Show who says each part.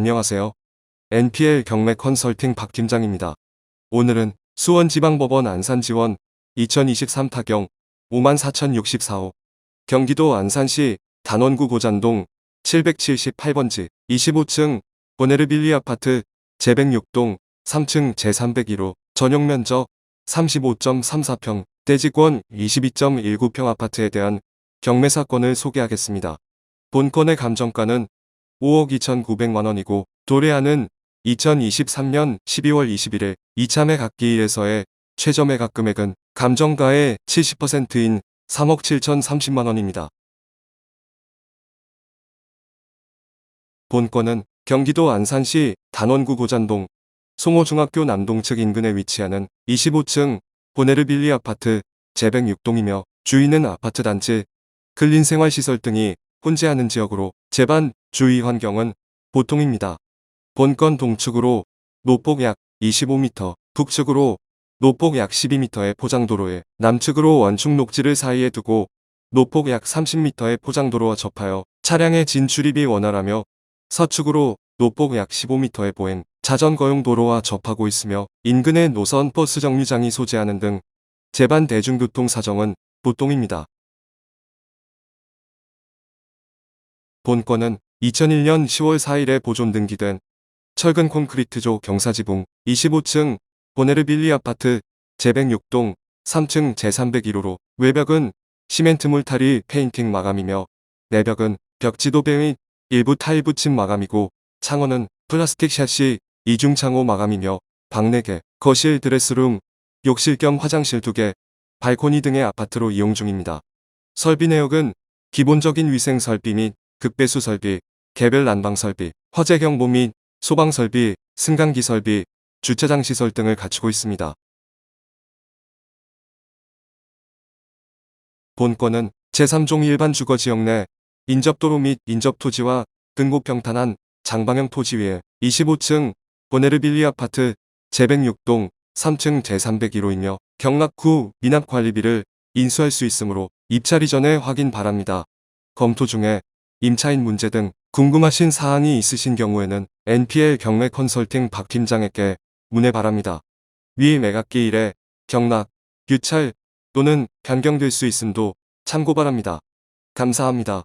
Speaker 1: 안녕하세요. NPL 경매 컨설팅 박 팀장입니다. 오늘은 수원지방법원 안산지원 2023 타경 54,064호 경기도 안산시 단원구 고잔동 778번지 25층 보네르빌리 아파트 제106동 3층 제301호 전용 면적 35.34평 대지권 22.19평 아파트에 대한 경매 사건을 소개하겠습니다. 본건의 감정가는 5억 2,900만 원이고 도래하는 2023년 12월 21일 이참에 각기일에서의 최저 매각 금액은 감정가의 70%인 3억 7,030만 원입니다. 본건은 경기도 안산시 단원구 고잔동 송호중학교 남동측 인근에 위치하는 25층 보네르빌리 아파트 제106동이며 주인은 아파트 단지, 근린생활시설 등이 혼재하는 지역으로 재반 주위 환경은 보통입니다. 본건 동측으로 노폭 약 25m, 북측으로 노폭 약 12m의 포장도로에 남측으로 원축 녹지를 사이에 두고 노폭 약 30m의 포장도로와 접하여 차량의 진출입이 원활하며 서축으로 노폭 약 15m의 보행, 자전거용 도로와 접하고 있으며 인근의 노선 버스 정류장이 소재하는 등 재반 대중교통 사정은 보통입니다. 본건은 2001년 10월 4일에 보존 등기된 철근 콘크리트조 경사지붕 25층 보네르빌리 아파트 제106동 3층 제301호로 외벽은 시멘트 물타리 페인팅 마감이며 내벽은 벽지도배 및 일부 타일 붙임 마감이고 창호는 플라스틱 샷시 이중 창호 마감이며 방 4개, 거실 드레스룸, 욕실 겸 화장실 2개, 발코니 등의 아파트로 이용 중입니다. 설비 내역은 기본적인 위생 설비 및 급배수 설비, 개별 난방 설비, 화재 경보 및 소방 설비, 승강기 설비, 주차장 시설 등을 갖추고 있습니다. 본건은 제3종 일반 주거 지역 내 인접도로 및 인접토지와 등고 평탄한 장방형 토지 위에 25층 보네르빌리 아파트 제106동 3층 제301호이며 경락 후 미납관리비를 인수할 수 있으므로 입찰 이전에 확인 바랍니다. 검토 중에 임차인 문제 등 궁금하신 사항이 있으신 경우에는 NPL 경매 컨설팅 박 팀장에게 문의 바랍니다. 위 매각기일에 경락, 유찰 또는 변경될 수 있음도 참고 바랍니다. 감사합니다.